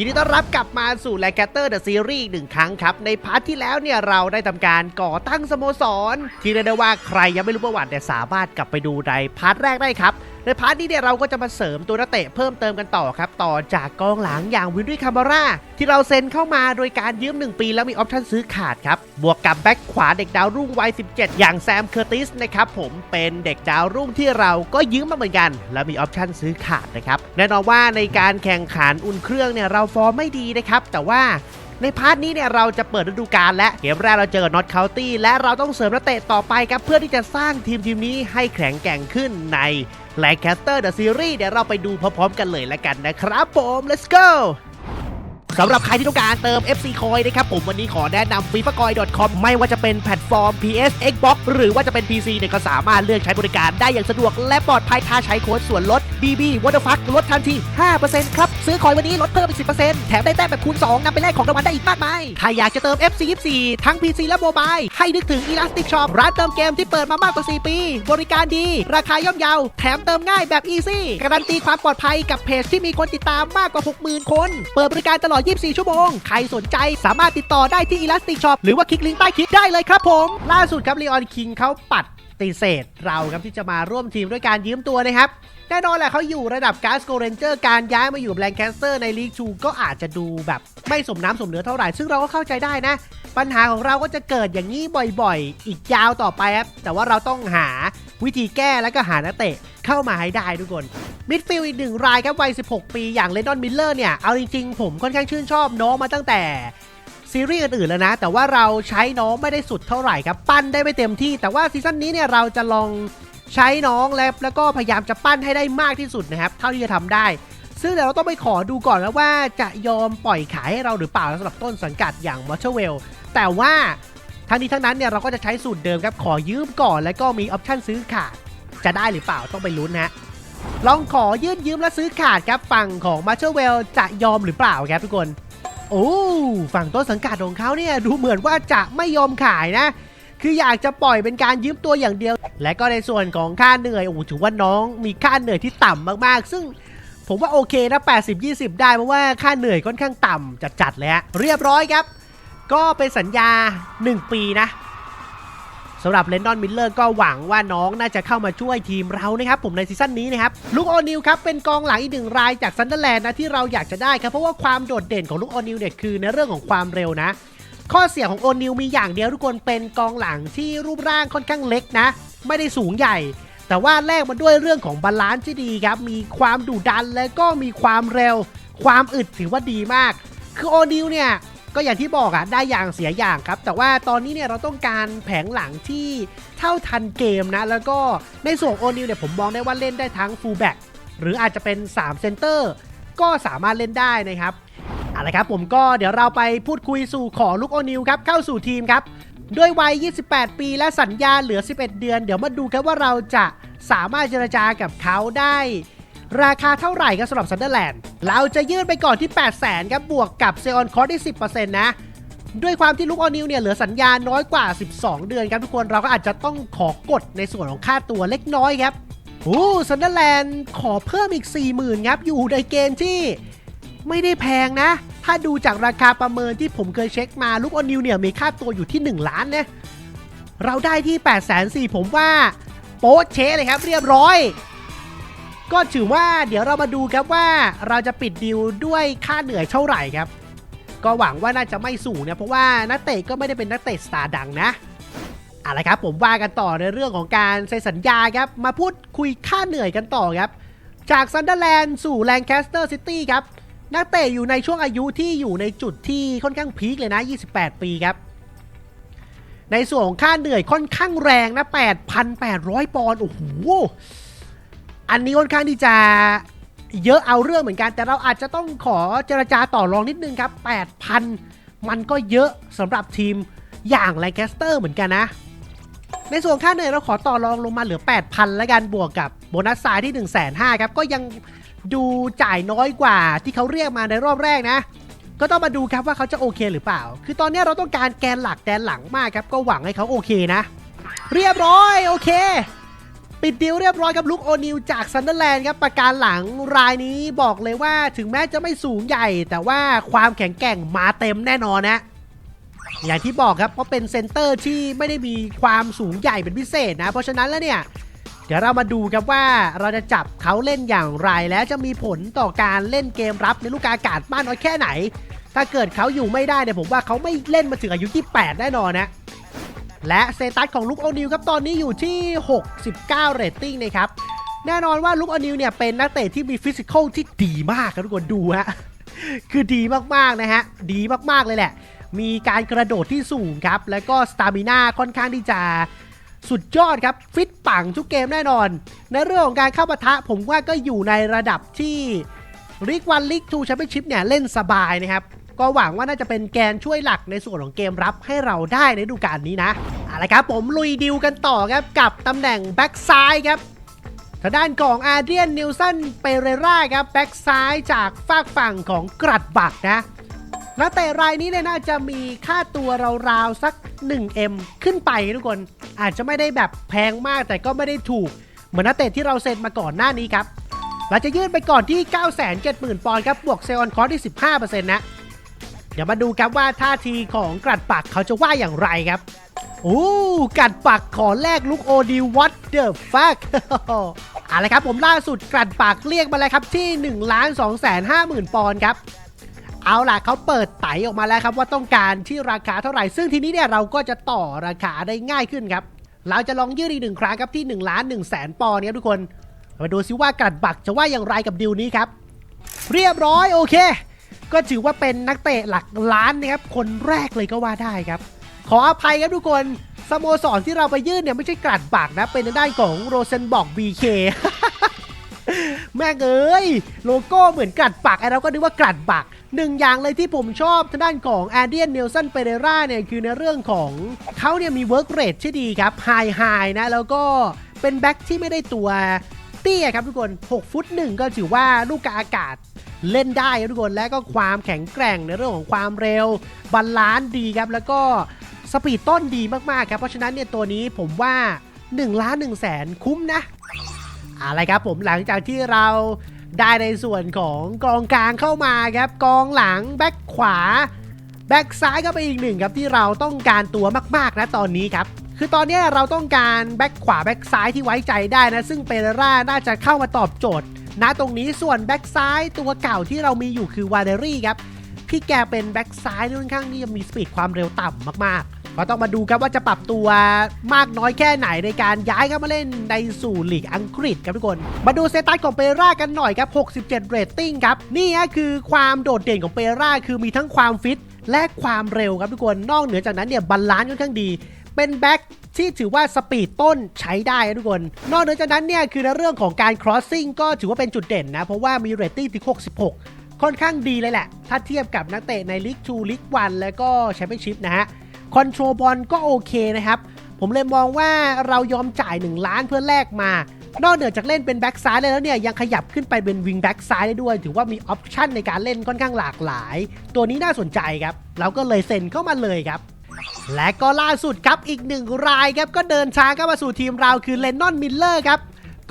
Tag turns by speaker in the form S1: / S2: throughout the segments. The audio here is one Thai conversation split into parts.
S1: ยินดีต้อนรับกลับมาสู่แลกเตอร์เดอะซีรีส์อีกหนึ่งครั้งครับ ในพาร์ทที่แล้วเนี่ยเราได้ทำการก่อตั้งสโมสร ที่เรียกได้ว่าใครยังไม่รู้ประวัติเนี่ยสามารถกลับไปดูในพาร์ทแรกได้ครับ ในพาร์ทนี้เนี่ยเราก็จะมาเสริมตัวนักเตะเพิ่มเติมกันต่อครับ ต่อจากกองหลังอย่างวินด้วยคามาร่าที่เราเซ็นเข้ามาโดยการยืม 1 ปีแล้วมีออปชั่นซื้อขาดครับ บวกกับแบ็คขวาเด็กดาวรุ่งวัย 17 อย่างแซมเคอร์ติสนะครับผมเป็นเด็กดาวรุ่งที่เราก็ยืมมาเหมือนกัน แล้วมีออปชั่นซื้อขาดนะครับแน่นอนว่าในการแข่งขันอุ่นเครื่องเนี่ยเราฟอร์มไม่ดีนะครับแต่ว่า ในพาร์ทนี้เนี่ยเราจะเปิดฤดูกาลและเกมแรกเราเจอกับนอตเคาน์ตี้และเราต้องเสริมนักเตะต่อไปครับเพื่อที่จะสร้างทีมทีมนี้ให้แข็งแกร่งขึ้นในแลกแคสเตอร์เดอะซีรีส์เดี๋ยวเราไปดูพร้อมๆกันเลยละกันนะครับผม let's go สำหรับใครที่ต้องการเติม FC Coin นะครับผมวันนี้ขอแนะนำ f i f a c o i n c o m ไม่ว่าจะเป็นแพลตฟอร์ม PS Xbox หรือว่าจะเป็น PC เนี่ยก็สามารถเลือกใช้บริการได้อย่างสะดวก และปลอดภัยถ้าใช้โค้ดส่วนลด BB What the fuck ลดทันที 5%ครับ ซื้อคอยวันนี้ลดเพิ่มอีก 10%แถมได้แต้มแบบคูณ 2นำไปแลกของรางวัลได้อีกมากมายถ้าอยากจะเติม FC 24ทั้ง PC และโมบายให้นึกถึง Elastic Shop ร้านเติมเกมที่เปิดมามากกว่า 4 ปี บริการดี ราคาย่อมเยาแถมเติมง่ายแบบ Easy การันตีความปลอดภัยกับเพจที่มีคนติดตามมากกว่า 60,000 คน เปิดบริการตลอด24 ชั่วโมง ใครสนใจสามารถติดต่อได้ที่ Elastic Shop หรือว่าคลิกลิงก์ใต้คลิปได้เลยครับผม ล่าสุดครับ Leon King เขาปัดติเศษเราครับที่จะมาร่วมทีมด้วยการยืมตัวนะครับแน่นอนแหละเขาอยู่ระดับการ์สโกเรนเจอร์การย้ายมาอยู่แบงแคสเตอร์ในลีกชูก็อาจจะดูแบบไม่สมน้ำสมเนื้อเท่าไหร่ ซึ่งเราก็เข้าใจได้นะ ปัญหาของเราก็จะเกิดอย่างนี้บ่อยๆ อีกยาวต่อไปครับแต่ว่าเราต้องหาวิธีแก้แล้วก็หานักเตะ เข้ามาให้ได้ทุกคนมิดฟิลด์อีกหนึ่งรายครับวัย 16 ปีอย่างเลนดอนมิลเลอร์เนี่ย เอาจริงๆ ผมค่อนข้างชื่นชอบน้องมาตั้งแต่ซีรีส์อื่นๆแล้วนะ แต่ว่าเราใช้น้องไม่ได้สุดเท่าไหร่ครับ ปั้นได้ไม่เต็มที่ แต่ว่าซีซั่นนี้เนี่ยเราจะลองใช้น้องแล้วแล้วก็พยายามจะปั้นให้ได้มากที่สุดนะครับ เท่าที่จะทำได้ ซึ่งเดี๋ยวเราต้องไปขอดูก่อนนะว่าจะยอมปล่อยขายให้เราหรือเปล่าสำหรับต้นสังกัดอย่างมอเชเวลแต่ว่าทั้งนี้ทั้งนั้นเนี่ยเราก็จะใช้สูตรเดิมครับขอยืมก่อนแล้วก็มีออปชั่นซื้อขาด จะได้หรือเปล่าต้องไปลุ้นฮะลองขอยื่นยืมและซื้อขาดครับฝั่งของมาเชเวลจะยอมหรือเปล่าครับทุกคน โอ้ฝั่งต้นสังกัดของเขาเนี่ยดูเหมือนว่าจะไม่ยอมขายนะ คืออยากจะปล่อยเป็นการยืมตัวอย่างเดียว และก็ในส่วนของค่าเหนื่อยโอ้ถือว่าน้องมีค่าเหนื่อยที่ต่ำมากๆ ซึ่งผมว่าโอเคนะ 80-20 ได้เพราะว่าค่าเหนื่อยค่อนข้างต่ำจัดๆเลยฮะเรียบร้อยครับ ก็เป็นสัญญา 1 ปีนะ สำหรับเลนดอนมิลเลอร์ก็หวังว่าน้องน่าจะเข้ามาช่วยทีมเรานะครับผมในซีซั่นนี้นะครับลุกโอนิลครับเป็นกองหลังอีกหนึ่งรายจากซันเดอร์แลนด์นะที่เราอยากจะได้ครับเพราะว่าความโดดเด่นของลุกโอนิลเนี่ยคือในเรื่องของความเร็วนะ ข้อเสียของโอนิลมีอย่างเดียวทุกคนเป็นกองหลังที่รูปร่างค่อนข้างเล็กนะ ไม่ได้สูงใหญ่แต่ว่าแลกมาด้วยเรื่องของบาลานซ์ที่ดีครับ มีความดุดันและก็มีความเร็ว ความอึดถือว่าดีมาก คือโอนิลเนี่ย ก็อย่างที่บอกอะได้อย่างเสียอย่างครับ แต่ว่าตอนนี้เนี่ยเราต้องการแผงหลังที่เท่าทันเกมนะ แล้วก็ในส่วนโอนิลเนี่ยผมมองได้ว่าเล่นได้ทั้งฟูลแบ็กหรืออาจจะเป็น3เซนเตอร์ก็สามารถเล่นได้นะครับเอาละครับผมก็เดี๋ยวเราไปพูดคุยสู่ขอลูกโอนิลครับเข้าสู่ทีมครับด้วยวัย 28 ปีและสัญญาเหลือ 11 เดือน เดี๋ยวมาดูกันว่าเราจะสามารถเจรจากับเขาได้ ราคาเท่าไหร่ครับสำหรับซันเดอร์แลนด์เราจะยื่นไปก่อนที่ 8 0 0 0 0 0ครับบวกกับเซออนคอร์ได้10%นะด้วยความที่ลูกออนิวเนี่ยเหลือสัญญาน้อยกว่า 12 เดือนครับทุกคนเราก็อาจจะต้องขอกดในส่วนของค่าตัวเล็กน้อยครับโอ้ซันเดอร์แลนด์ขอเพิ่มอีก 40,000ครับอยู่ในเกณฑ์ที่ไม่ได้แพงนะ ถ้าดูจากราคาประเมินที่ผมเคยเช็คมาลูกออนิวเนี่ยมีค่าตัวอยู่ที่ 1 ล้านนะเราได้ที่8 4 0 0 0ผมว่าโป๊ะเชะเลยครับเรียบร้อย ก็ถือว่าเดี๋ยวเรามาดูครับว่าเราจะปิดดีลด้วยค่าเหนื่อยเท่าไหร่ครับ ก็หวังว่าน่าจะไม่สูงนะเพราะว่านักเตะก็ไม่ได้เป็นนักเตะสตาร์ดังนะเอาละครับผมว่ากันต่อในเรื่องของการเซ็นสัญญาครับมาพูดคุยค่าเหนื่อยกันต่อครับ จากซันเดอร์แลนด์สู่แลงแคสเตอร์ซิตี้ครับนักเตะอยู่ในช่วงอายุที่อยู่ในจุดที่ค่อนข้างพีคเลยนะ 28 ปีครับ ในส่วนของค่าเหนื่อยค่อนข้างแรงนะ 8,800 ปอนด์โอ้โห อันนี้ค่อนข้างที่จะเยอะเอาเรื่องเหมือนกัน แต่เราอาจจะต้องขอเจรจาต่อรองนิดนึงครับ 8,000 มันก็เยอะสำหรับทีมอย่างแลงแคสเตอร์เหมือนกันนะ ในส่วนค่าเหนื่อยเราขอต่อรองลงมาเหลือ 8,000 แล้วกันบวกกับโบนัสทรายที่ 1 5 0 0 0ครับ ก็ยังดูจ่ายน้อยกว่าที่เขาเรียกมาในรอบแรกนะ ก็ต้องมาดูครับว่าเขาจะโอเคหรือเปล่า คือตอนนี้เราต้องการแกนหลักแกนหลังมากครับ ก็หวังให้เขาโอเคนะ เรียบร้อยโอเค ปิดดีลเรียบร้อยกับลุกโอนิวจากซันเดอร์แลนด์ครับประการหลังรายนี้บอกเลยว่าถึงแม้จะไม่สูงใหญ่ แต่ว่าความแข็งแกร่งมาเต็มแน่นอนนะอย่างที่บอกครับเพราะเป็นเซนเตอร์ที่ไม่ได้มีความสูงใหญ่เป็นพิเศษนะ เพราะฉะนั้นแล้วเนี่ย เดี๋ยวเรามาดูครับว่าเราจะจับเขาเล่นอย่างไรและจะมีผลต่อการเล่นเกมรับในลูกอากาศมากน้อยแค่ไหน ถ้าเกิดเขาอยู่ไม่ได้เนี่ยผมว่าเขาไม่เล่นมาถึงอายุที่8แน่นอนนะ และเตตัสของลุคโอนิวครับตอนนี้อยู่ที่ 69 เรตติ้งนะครับ แน่นอนว่าลุคโอนิวเนี่ยเป็นนักเตะที่มีฟิสิกอลที่ดีมากครับทุกคนดูฮะ คือดีมากๆนะฮะ ดีมากๆเลยแหละ มีการกระโดดที่สูงครับ แล้วก็สตามิน่าค่อนข้างที่จะสุดยอดครับ ฟิตปังทุกเกมแน่นอน ในเรื่องของการเข้าปะทะผมว่าก็อยู่ในระดับที่ลิกวันลิกทูแชมเปี้ยนชิพเนี่ยเล่นสบายนะครับ ก็หวังว่าน่าจะเป็นแกนช่วยหลักในส่วนของเกมรับให้เราได้ในฤดูกาลนี้นะเอาละครับผมลุยดิวกันต่อครับกับตำแหน่งแบ็กซ้ายครับทางด้านของอาเดียนนิวสันเปเรราครับแบ็กซ้ายจากฝากฝั่งของกรัดบักนะนักเตะรายนี้เนี่ยน่าจะมีค่าตัวราวๆสัก 1M ขึ้นไปทุกคน อาจจะไม่ได้แบบแพงมากแต่ก็ไม่ได้ถูก เหมือนนักเตะที่เราเซ็นมาก่อนหน้านี้ครับเราจะยื่นไปก่อนที่ 970,000 ปอนด์ครับบวกเซลล์คอร์ที่ 15%นะ ดี๋ยวมาดูครับว่าท่าทีของกรัดปักเขาจะว่าอย่างไรครับโอ้กัดปักขอแลกลูกโอดีวัตเดอะฟักเอาละครับผมล่าสุดกรัดปากเรียกมาแล้วครับที่1ล้าน2แสน5หมื่นปอนด์ครับเอาล่ะเขาเปิดไตออกมาแล้วครับว่าต้องการที่ราคาเท่าไหร่ ซึ่งทีนี้เนี่ยเราก็จะต่อราคาได้ง่ายขึ้นครับ เราจะลองยื่นอีกหนึ่งครั้งครับที่1ล้าน1แสนปอนด์ครับทุกคน มาดูซิว่ากรัดบักจะว่าอย่างไรกับดิวนี้ครับ เรียบร้อยโอเค ก็ถือว่าเป็นนักเตะหลักล้านนะครับคนแรกเลยก็ว่าได้ครับ ขออภัยครับทุกคนสโมสรที่เราไปยื่นเนี่ยไม่ใช่กรัดบักนะ เป็นทางด้านของโรเซนบอก BK แม่งเอ้ยโลโก้เหมือนกรัดปักไอเราก็นึกว่ากรัดบักหนึ่งอย่างเลยที่ผมชอบทางด้านของแอดเดียนเนลสันเปเรราเนี่ยคือในเรื่องของเขาเนี่ยมีเวิร์กเรทที่ดีครับไฮไฮนะ แล้วก็เป็นแบ็คที่ไม่ได้ตัวเตี้ยครับทุกคน 6 ฟุตหนึ่งก็ถือว่าลูกกาอากาศ เล่นได้ทุกคนและก็ความแข็งแกร่งในเรื่องของความเร็วบาลานซ์ดีครับแล้วก็สปีดต้นดีมากๆครับเพราะฉะนั้นเนี่ยตัวนี้ผมว่า1ล้าน1แสนคุ้มนะอะไรครับผมหลังจากที่เราได้ในส่วนของกองกลางเข้ามาครับกองหลังแบ็คขวาแบ็คซ้ายก็เป็นอีกหนึ่งครับที่เราต้องการตัวมากๆนะตอนนี้ครับคือตอนนี้เราต้องการแบ็คขวาแบ็คซ้ายที่ไว้ใจได้นะซึ่งเปเรราน่าจะเข้ามาตอบโจทย์ นะตรงนี้ส่วนแบ็คซ้ายตัวเก่าที่เรามีอยู่คือวาเดรี่ครับ พี่แกเป็นแบ็คซ้ายที่ค่อนข้างที่จะมีสปีดความเร็วต่ำมากๆ ก็ต้องมาดูครับว่าจะปรับตัวมากน้อยแค่ไหนในการย้ายเข้ามาเล่นในสู่ลีกอังกฤษครับทุกคน มาดูเซตัสของเปร่ากันหน่อยครับ 67 เรตติ้งครับ นี่คือความโดดเด่นของเปร่าคือมีทั้งความฟิตและความเร็วครับทุกคน นอกเหนือจากนั้นเนี่ยบาลานซ์ค่อนข้างดี เป็นแบ็ค ที่ถือว่าสปีดต้นใช้ได้ทุกคน นอกเหนือจากนั้นเนี่ยคือในเรื่องของการ crossing ก็ถือว่าเป็นจุดเด่นนะ เพราะว่ามีเรตติ้งถึง 66 ค่อนข้างดีเลยแหละ ถ้าเทียบกับนักเตะในลีก2ลีก1แล้วก็แชมเปี้ยนชิพนะฮะคอนโทรลบอลก็โอเคนะครับ ผมเลยมองว่าเรายอมจ่าย 1 ล้านเพื่อแลกมา นอกเหนือจากเล่นเป็นแบ็กซ้ายแล้วเนี่ยยังขยับขึ้นไปเป็นวิงแบ็กซ้ายได้ด้วย ถือว่ามีออปชันในการเล่นค่อนข้างหลากหลาย ตัวนี้น่าสนใจครับเราก็เลยเซ็นเข้ามาเลยครับ และก็ล่าสุดครับอีกหนึ่งรายครับก็เดินทางเข้ามาสู่ทีมเราคือเลนนอนมิลเลอร์ครับ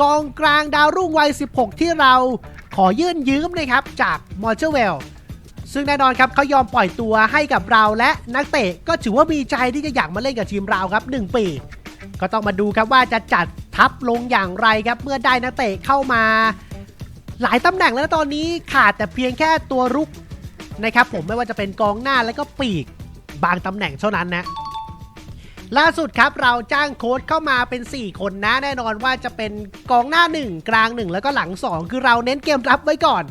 S1: กองกลางดาวรุ่งวัย 16 ที่เราขอยื่นยืมนะครับจากมอร์เจเวลซึ่งแน่นอนครับเขายอมปล่อยตัวให้กับเราและนักเตะก็ถือว่ามีใจที่จะอยากมาเล่นกับทีมเราครับ 1 ปี ก็ต้องมาดูครับว่าจะจัดทัพลงอย่างไรครับเมื่อได้นักเตะเข้ามา หลายตำแหน่งแล้วตอนนี้ขาดแต่เพียงแค่ตัวรุกนะครับผมไม่ว่าจะเป็นกองหน้าแล้วก็ปีก บางตำแหน่งเท่านั้นนะล่าสุดครับเราจ้างโค้ชเข้ามาเป็น 4 คนนะแน่นอนว่าจะเป็นกองหน้า 1 กลาง 1 แล้วก็หลัง 2 คือเราเน้นเกมรับไว้ก่อน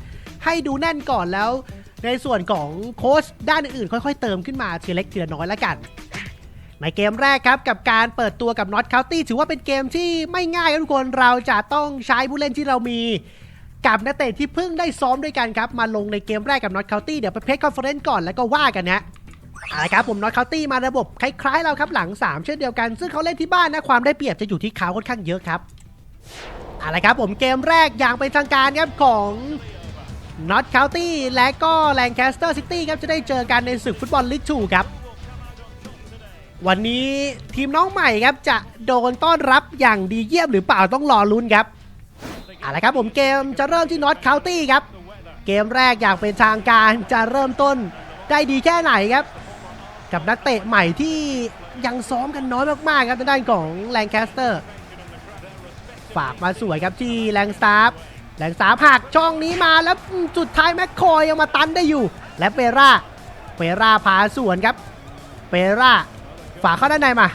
S1: ให้ดูแน่นก่อนแล้ว ในส่วนของโค้ชด้านอื่นๆ ค่อยๆ เติมขึ้นมาทีเล็กทีละน้อยแล้วกัน ในเกมแรกครับกับการเปิดตัวกับ Not County ถือว่าเป็นเกมที่ไม่ง่ายทุกคนเราจะต้องใช้ผู้เล่นที่เรามีกับนักเตะที่เพิ่งได้ซ้อมด้วยกันครับมาลงในเกมแรกกับ Not County เดี๋ยวไปเพจคอนเฟอเรนซ์ก่อนแล้วก็ว่ากันนะ อาละครับผม Not County มาระบบคล้ายๆเราครับหลัง 3 เช่นเดียวกัน ซึ่งเขาเล่นที่บ้านนะความได้เปรียบจะอยู่ที่เขาค่อนข้างเยอะครับอาละครับผมเกมแรกอย่างเป็นทางการครับของ Not County และก็ Lancaster City ครับจะได้เจอกันในศึกฟุตบอลลีก2ครับวันนี้ทีมน้องใหม่ครับจะโดนต้อนรับอย่างดีเยี่ยมหรือเปล่าต้องรอลุ้นครับเอาละครับผมเกมจะเริ่มที่นอตเคาตี้ครับ เกมแรกอย่างเป็นทางการจะเริ่มต้นได้ดีแค่ไหนครับ กับนักเตะใหม่ที่ยังซ้อมกันน้อยมากๆครับทางด้านของแลงแคสเตอร์ ฝากมาสวยครับที่แรงสตาร์แรงสาร์หักช่องนี้มาแล้วจุดท้ายแม็กคอยยังมาตันได้อยู่ และเปร่าเปร่าพาสวนครับ เปร่าฝากเข้าด้านในมา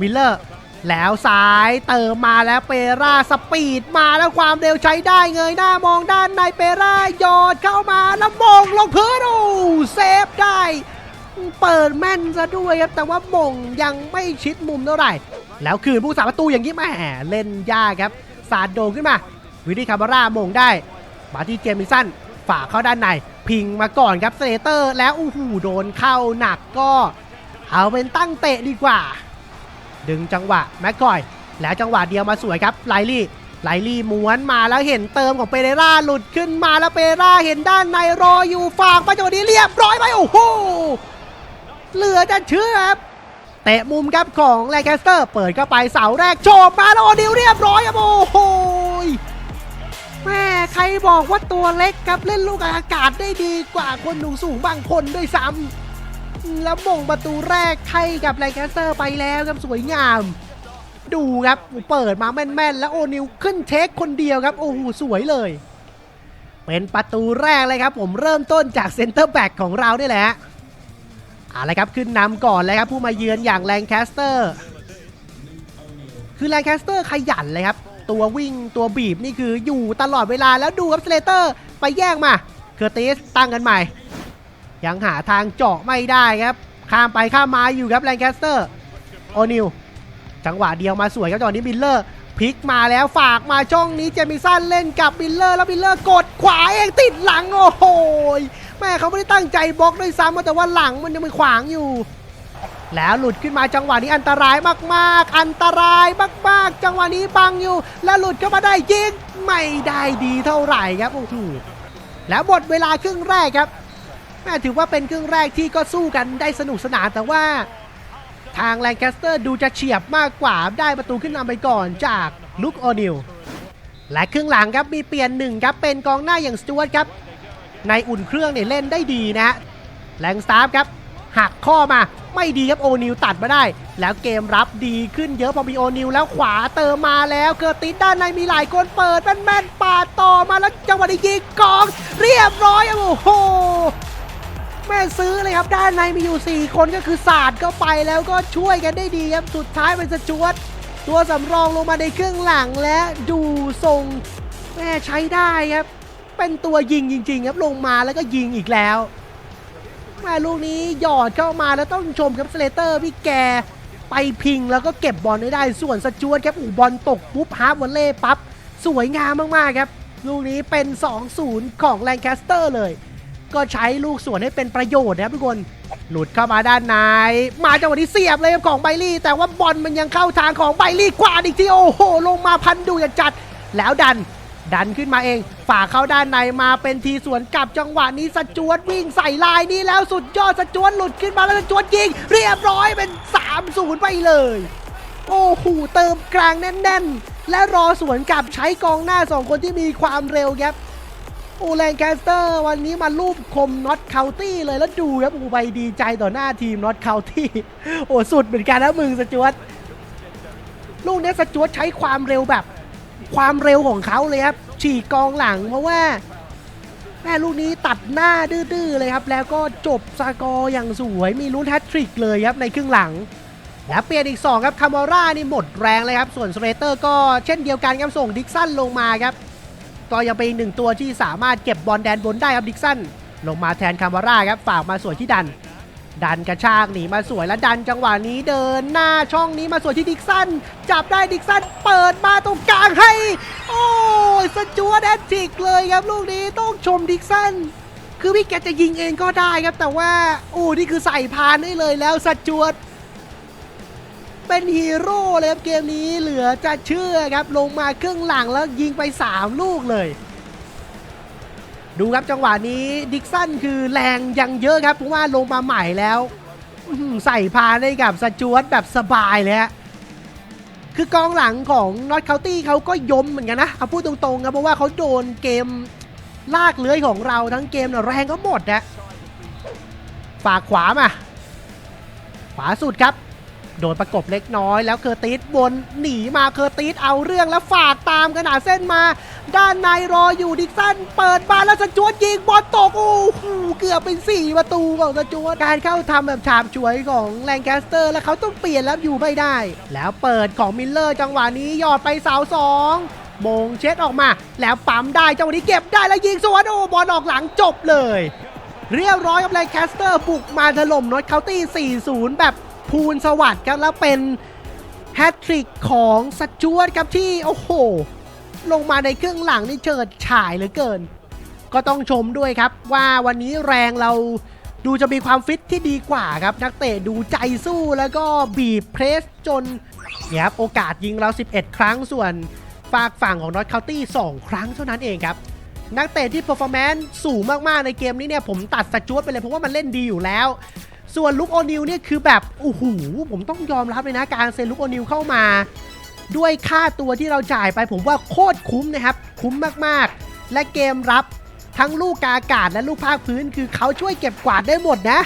S1: มิลเลอร์ แล้วซ้ายเติมมาแล้วเปร่าสปีดมาแล้วความเร็วใช้ได้เงยหน้ามองด้านในเปร่ายอดเข้ามาแล้วมงลงพื้นโอ้เซฟได้ เปิดแม่นซะด้วยครับ แต่ว่ามงยังไม่ชิดมุมเท่าไหร่ แล้วคืนผู้สาประตูอย่างนี้แหม่เล่นยากครับ สาดโดงขึ้นมา วิธีคาบาร่ามงได้ มาที่เจมิสันฝากเข้าด้านใน พิงมาก่อนครับเซเตอร์ แล้วอู้หูโดนเข้าหนักก็ เอาเป็นตั้งเตะดีกว่า ดึงจังหวะแม็กคอย แล้วจังหวะเดียวมาสวยครับไลลี่ไลลี่ม้วนมาแล้วเห็นเติมของเปเรราหลุดขึ้นมาแล้วเปเรราเห็นด้านในรออยู่ฝากไปจังหวะนี้เรียบร้อยไปโอ้โห เหลือจะเชื่อครับเตะมุมครับของแลนแคสเตอร์เปิดเข้าไปเสาแรกโฉบมาแล้วโอดิวเรียบร้อยครับโอ้โหแม่ใครบอกว่าตัวเล็กครับเล่นลูกอากาศได้ดีกว่าคนหนูสูงบางคนด้วยซ้ำแล้วมงประตูแรกให้กับแลนแคสเตอร์ไปแล้วครับสวยงาม ดูครับเปิดมาแม่นๆ แล้วโอนิวขึ้นเทคคนเดียวครับโอ้โหสวยเลย เป็นประตูแรกเลยครับ ผมเริ่มต้นจากเซนเตอร์แบ็กของเรานี่แหละ เอาละครับขึ้นนำก่อนเลยครับผู้มาเยือนอย่างแลงแคสเตอร์ คือแลงแคสเตอร์ขยันเลยครับ ตัววิ่งตัวบีบนี่คืออยู่ตลอดเวลาแล้วดูครับสเลเตอร์ ไปแย่งมาเคอร์ติสตั้งกันใหม่ ยังหาทางเจาะไม่ได้ครับ ข้ามไปข้ามมาอยู่ครับแลงแคสเตอร์โอนิวจังหวะเดียวมาสวยครับจังหวะนี้บิลเลอร์พลิกมาแล้วฝากมาช่องนี้เจมิสันเล่นกับบิลเลอร์แล้วบิลเลอร์กดขวาเองติดหลังโอ้โห แม่เขาไม่ได้ตั้งใจบล็อกด้วยซ้ำแต่ว่าหลังมันยังมันขวางอยู่ แล้วหลุดขึ้นมาจังหวะนี้อันตรายมากๆ อันตรายมากๆ จังหวะนี้บังอยู่ แล้วหลุดเข้ามาได้ยิงไม่ได้ดีเท่าไหร่ครับโอ้โหแล้วหมดเวลาครึ่งแรกครับแม่ถือว่าเป็นครึ่งแรกที่ก็สู้กันได้สนุกสนานแต่ว่า ทางแลงแคสเตอร์ดูจะเฉียบมากกว่าได้ประตูขึ้นนำไปก่อนจากลุคโอนิลและครึ่งหลังครับมีเปลี่ยนหนึ่งครับเป็นกองหน้าอย่างสจวตครับ ในอุ่นเครื่องเนี่ยเล่นได้ดีนะฮะแรงสตาร์ฟครับหักข้อมาไม่ดีครับโอนิวตัดมาได้ แล้วเกมรับดีขึ้นเยอะพอมีโอนิวแล้วขวาเติมมาแล้วเกิดติดด้านในมีหลายคนเปิดแม่นๆปาดต่อมาแล้วจังหวะนี้ยิงกอง เรียบร้อยโอ้โหแม่ซื้อเลยครับด้านในมีอยู่ 4 คนก็คือศาสตร์เข้าไปแล้วก็ช่วยกันได้ดีครับสุดท้ายเป็นสจวตตัวสำรองลงมาในเครึ่องหลังและดูทรงแม่ใช้ได้ครับ เป็นตัวยิงจริงๆครับลงมาแล้วก็ยิงอีกแล้วม่ลูกนี้หยอดเข้ามาแล้วต้องชมครับสเลเตอร์พี่แกไปพิงแล้วก็เก็บบอลได้ได้ส่วนสจวตครับอูบอลตกปุ๊บฮาร์ฟวอลเล่ปั๊บสวยงามมากๆครับ ลูกนี้เป็น 2-0 ของแลงแคสเตอร์เลย ก็ใช้ลูกสวนให้เป็นประโยชน์นะครับทุกคนหลุดเข้ามาด้านในมาจังหวะนี้เสียบเลยครับของไบลี่ แต่ว่าบอลมันยังเข้าทางของไบลี่กว่าอีกทีโอ้โห ลงมาพันดูจัดแล้วดัน ดันขึ้นมาเองฝ่าเข้าด้านในมาเป็นทีสวนกลับจังหวะนี้สจวตวิ่งใส่ลายนี้แล้วสุดยอดสจวตหลุดขึ้นมาแล้วสจวตยิง เรียบร้อยเป็น 3-0 ไปเลย โอ้โหเติมกลางแน่น ๆ และรอสวนกลับใช้กองหน้า2คนที่มีความเร็วครับโอแลงแคสเตอร์วันนี้มารูปคมน็อตเคาน์ตี้เลยแล้วดูครับโอ้ไปดีใจต่อหน้าทีมน็อตเคาน์ตี้โอ้สุดเหมือนกันนะมึงสจวตลูกนี้สจวตใช้ความเร็วแบบ ความเร็วของเขาเลยครับ ฉีกกองหลังเพราะว่า แม่ลูกนี้ตัดหน้าดื้อๆเลยครับ แล้วก็จบสกอร์อย่างสวยมีลุ้นแฮตทริกเลยครับในครึ่งหลังแล้วเปลี่ยนอีก 2 ครับคามอร่านี่หมดแรงเลยครับ ส่วนสเตเตอร์ก็เช่นเดียวกันครับส่งดิกสันลงมาครับ ก็ยังเป็นอีกหนึ่งตัวที่สามารถเก็บบอลแดนบนได้ครับดิกสันลงมาแทนคามอร่าครับฝากมาสวยที่ดัน ดันกระชากหนีมาสวยแล้วดันจังหวะนี้เดินหน้าช่องนี้มาสวยที่ดิกสันจับได้ดิกสันเปิดมาตรงกลางให้ โอ้ยสจวตแอตติกเลยครับลูกนี้ต้องชมดิกสันคือพี่แกจะยิงเองก็ได้ครับ แต่ว่าโอ้นี่คือใส่พานได้เลยแล้วสจวตเป็นฮีโร่เลยครับเกมนี้เหลือจะเชื่อครับลงมาครึ่งหลังแล้วยิงไป 3 ลูกเลย ดูครับจังหวะนี้ดิกสันคือแรงยังเยอะครับเพราะว่าลงมาใหม่แล้วใส่พานให้กับสจวตแบบสบายเลยฮะคือกองหลังของนอตเคาตี้เขาก็ยมเหมือนกันนะเอาพูดตรงๆครับเพราะว่าเขาโดนเกมลากเลื้อยของเราทั้งเกมน่ะแรงก็หมดนะฝากขวามา ขวาสุดครับ โดนประกบเล็กน้อยแล้วเคอร์ติสบนหนีมาเคอร์ติสเอาเรื่องแล้วฝากตามขนาดเส้นมา ด้านในรออยู่ดิกสันเปิดบานแล้วสจวตยิงบอลตกโอ้โหเกือบเป็น 4 ประตูของสจวตการเข้าทำแบบฉาบฉวยของแลงแคสเตอร์แล้วเขาต้องเปลี่ยนแล้วอยู่ไม่ได้ แล้วเปิดของมิลเลอร์จังหวะนี้ยอดไปเสาสองมงเช็ดออกมา แล้วปั๊มได้จังหวะนี้เก็บได้แล้วยิงสวนโอ้บอลออกหลังจบเลย เรียบร้อยกับแลงแคสเตอร์บุกมาถล่มนอตเคาน์ตี้ 4-0 แบบ ภูลสวัสดิ์ครับแล้วเป็นแฮตทริกของสจวตครับที่โอ้โห ลงมาในเครื่องหลังนี่เฉิดฉายเหลือเกิน ก็ต้องชมด้วยครับว่าวันนี้แรงเราดูจะมีความฟิตที่ดีกว่าครับ นักเตะดูใจสู้แล้วก็บีบเพรสจนเนี่ยครับโอกาสยิงเรา 11 ครั้งส่วนฝากฝั่งของนอตคาน์ตี้ 2 ครั้งเท่านั้นเองครับ นักเตะที่ performance สูงมาก ๆ ในเกมนี้เนี่ยผมตัดสจวตไปเลยเพราะว่ามันเล่นดีอยู่แล้ว ส่วนลุกโอนิลเนี่ยคือแบบโอ้โหผมต้องยอมรับเลยนะการเซ็นลุกโอนิลเข้ามา ด้วยค่าตัวที่เราจ่ายไปผมว่าโคตรคุ้มนะครับ คุ้มมากๆ และเกมรับทั้งลูกกาอากาศและลูกภาคพื้น คือเขาช่วยเก็บกวาดได้หมดนะ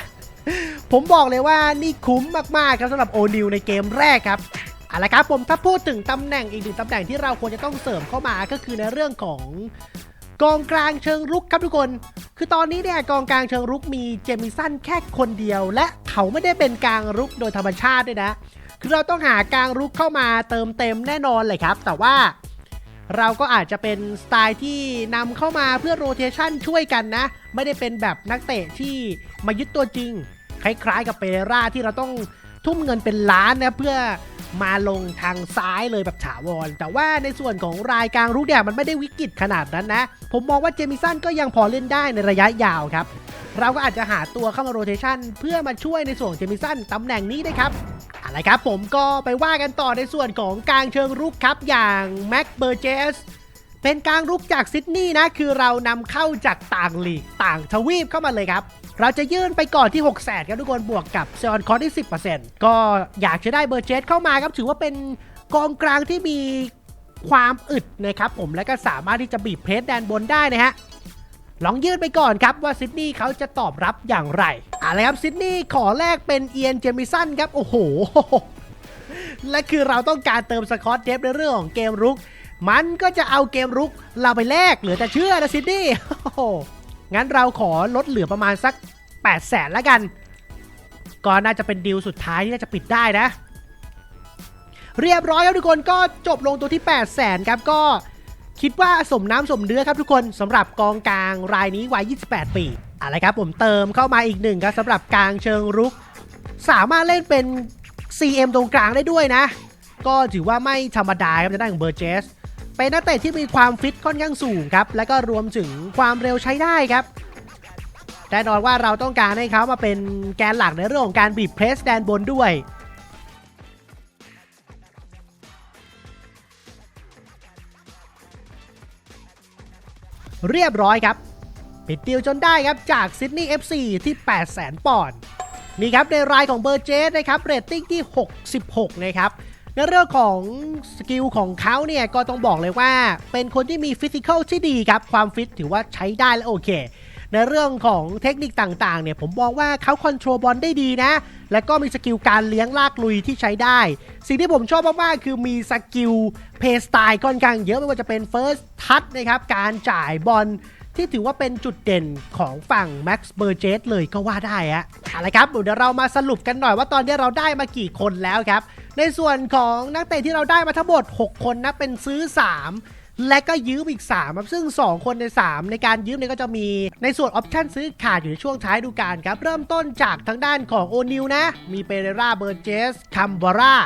S1: ผมบอกเลยว่านี่คุ้มมากๆครับสำหรับโอนิลในเกมแรกครับเอาละครับผมถ้าพูดถึงตำแหน่งอีกหนึ่งตำแหน่งที่เราควรจะต้องเสริมเข้ามาก็คือในเรื่องของ กองกลางเชิงรุกครับทุกคน คือตอนนี้เนี่ยกองกลางเชิงรุกมีเจมิสันแค่คนเดียว และเขาไม่ได้เป็นกลางรุกโดยธรรมชาติด้วยนะ คือเราต้องหากลางรุกเข้ามาเติมเต็มแน่นอนเลยครับ แต่ว่าเราก็อาจจะเป็นสไตล์ที่นำเข้ามาเพื่อโรเทชันช่วยกันนะ ไม่ได้เป็นแบบนักเตะที่มายึดตัวจริง คล้ายๆกับเปเรราที่เราต้องทุ่มเงินเป็นล้านนะเพื่อ มาลงทางซ้ายเลยแบบถาวร แต่ว่าในส่วนของรายกลางรุกเนี่ยมันไม่ได้วิกฤตขนาดนั้นนะ ผมมองว่าเจมิสันก็ยังพอเล่นได้ในระยะยาวครับ เราก็อาจจะหาตัวเข้ามาโรเทชันเพื่อมาช่วยในส่วนเจมิสันตำแหน่งนี้นะครับอะไรครับผมก็ไปว่ากันต่อในส่วนของกลางเชิงรุกครับอย่างแม็กเบอร์เจสเป็นกลางรุกจากซิดนีย์นะคือเรานำเข้าจากต่างลีกต่างทวีปเข้ามาเลยครับ เราจะยื่นไปก่อนที่ 6 0 0 0 0ครับทุกคนบวกกับเซออนคอร์ที่ 10%ก็อยากจะได้เบอร์เจสเข้ามาครับถือว่าเป็นกองกลางที่มีความอึดนะครับผมและก็สามารถที่จะบีบเพสแดนบนได้นะฮะลองยื่นไปก่อนครับว่าซิดนีย์เขาจะตอบรับอย่างไรอะไรครับซิดนีย์ขอแลกเป็นเอียนเจมิสันครับโอ้โห และคือเราต้องการเติมสกอตเดฟในเรื่องของเกมรุก มันก็จะเอาเกมรุกเราไปแลกเหลือแต่เชื่อนะซิดนีย์โอ้โห งั้นเราขอลดเหลือประมาณสัก 8 0 0แสนแล้วกัน ก็น่าจะเป็นดีลสุดท้ายที่น่าจะปิดได้นะ เรียบร้อยครับทุกคนก็จบลงตัวที่ 8 0 0แสนครับก็คิดว่าสมน้ำสมเนื้อครับทุกคนสำหรับกองกลางรายนี้วัย 28 ปีอะไรครับผมเติมเข้ามาอีกหนึ่งครับสำหรับกลางเชิงรุก สามารถเล่นเป็น CM ตรงกลางได้ด้วยนะ ก็ถือว่าไม่ธรรมดาครับในด้ของเบอร์เจส เป็นนักเตะที่มีความฟิตค่อนข้างสูงครับ และก็รวมถึงความเร็วใช้ได้ครับแน่นอนว่าเราต้องการให้เขามาเป็นแกนหลักในเรื่องของการบีบเพรสแดนบนด้วย เรียบร้อยครับปิดดีลจนได้ครับจากซิดนีย์ FC ที่ 8 0 0แสนปอนด์นี่ครับในรายของเบอร์เจสนะครับเรตติ้งที่ 66 นะครับ ในเรื่องของสกิลของเขาเนี่ยก็ต้องบอกเลยว่า เป็นคนที่มีฟิสิกอลที่ดีครับ ความฟิตถือว่าใช้ได้และโอเค ในเรื่องของเทคนิคต่างๆเนี่ยผมมองว่าเขาคอนโทรลบอลได้ดีนะ และก็มีสกิลการเลี้ยงลากลุยที่ใช้ได้ สิ่งที่ผมชอบมากๆคือมีสกิลเพย์สไตล์ค่อนข้างเยอะไม่ว่าจะเป็นเฟิร์สทัชนะครับการจ่ายบอล ที่ถือว่าเป็นจุดเด่นของฝั่ง Max b u r g e s เลยก็ว่าได้อะอะไรครับเดี๋ยวเรามาสรุปกันหน่อยว่าตอนนี้เราได้มากี่คนแล้วครับ ในส่วนของนักเตะที่เราได้มาทั้งหมด 6 คนนะเป็นซื้อ 3และก็ยืมอีก3ครับซึ่ง 2 คนใน 3 ในการยืมเนี่ยก็จะมีในส่วนออปชั่นซื้อขาดอยู่ในช่วงท้ายดูกาลครับ เริ่มต้นจากทางด้านของโอนิวนะ มีเปเรราเบอร์เจสคัมบาร่า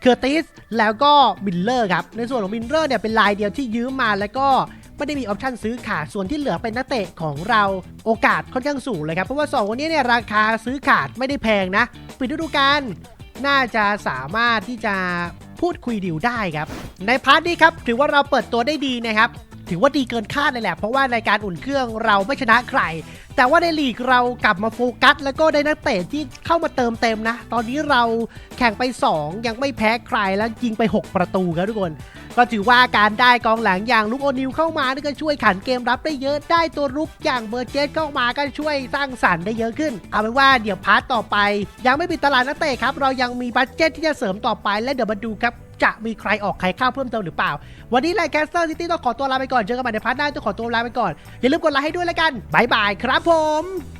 S1: เคอร์ติสแล้วก็บิลเลอร์ครับ ในส่วนของบิลเลอร์เนี่ยเป็นลายเดียวที่ยืมมาแล้วก็ ไม่ได้มีออปชั่นซื้อขาดส่วนที่เหลือเป็นนักเตะของเราโอกาสค่อนข้างสูงเลยครับ เพราะว่า 2 คนนี้เนี่ยราคาซื้อขาดไม่ได้แพงนะ ปิดฤดูกาลน่าจะสามารถที่จะพูดคุยดิวได้ครับ ในพาร์ทนี้ครับถือว่าเราเปิดตัวได้ดีนะครับ ถือว่าดีเกินคาดเลยแหละ เพราะว่าในการอุ่นเครื่องเราไม่ชนะใคร แต่ว่าในลีกเรากลับมาโฟกัส แล้วก็ได้นักเตะที่เข้ามาเติมเต็มนะ ตอนนี้เราแข่งไป 2 ยังไม่แพ้ใครแล้วยิงไป 6 ประตูครับทุกคน ก็ถือว่าการได้กองหลังอย่างลุกโอนิวเข้ามานี่ก็ช่วยขันเกมรับได้เยอะได้ตัวรุกอย่างเบอร์เจสเข้ามาก็ช่วยสร้างสรรค์ได้เยอะขึ้น เอาเป็นว่าเดี๋ยวพาร์ทต่อไป ยังไม่ปิดตลาดนักเตะครับเรายังมีบัตเจ็ตที่จะเสริมต่อไปและเดี๋ยวมาดูครับ จะมีใครออกใครเข้าเพิ่มเติมหรือเปล่า วันนี้ไลน์แคสเตอร์ซิตี้ต้องขอตัวลาไปก่อนเจอกันใหม่ในพาร์ทหน้าต้องขอตัวลาไปก่อนอย่าลืมกดไลค์ให้ด้วยแล้วกันบายบายครับผม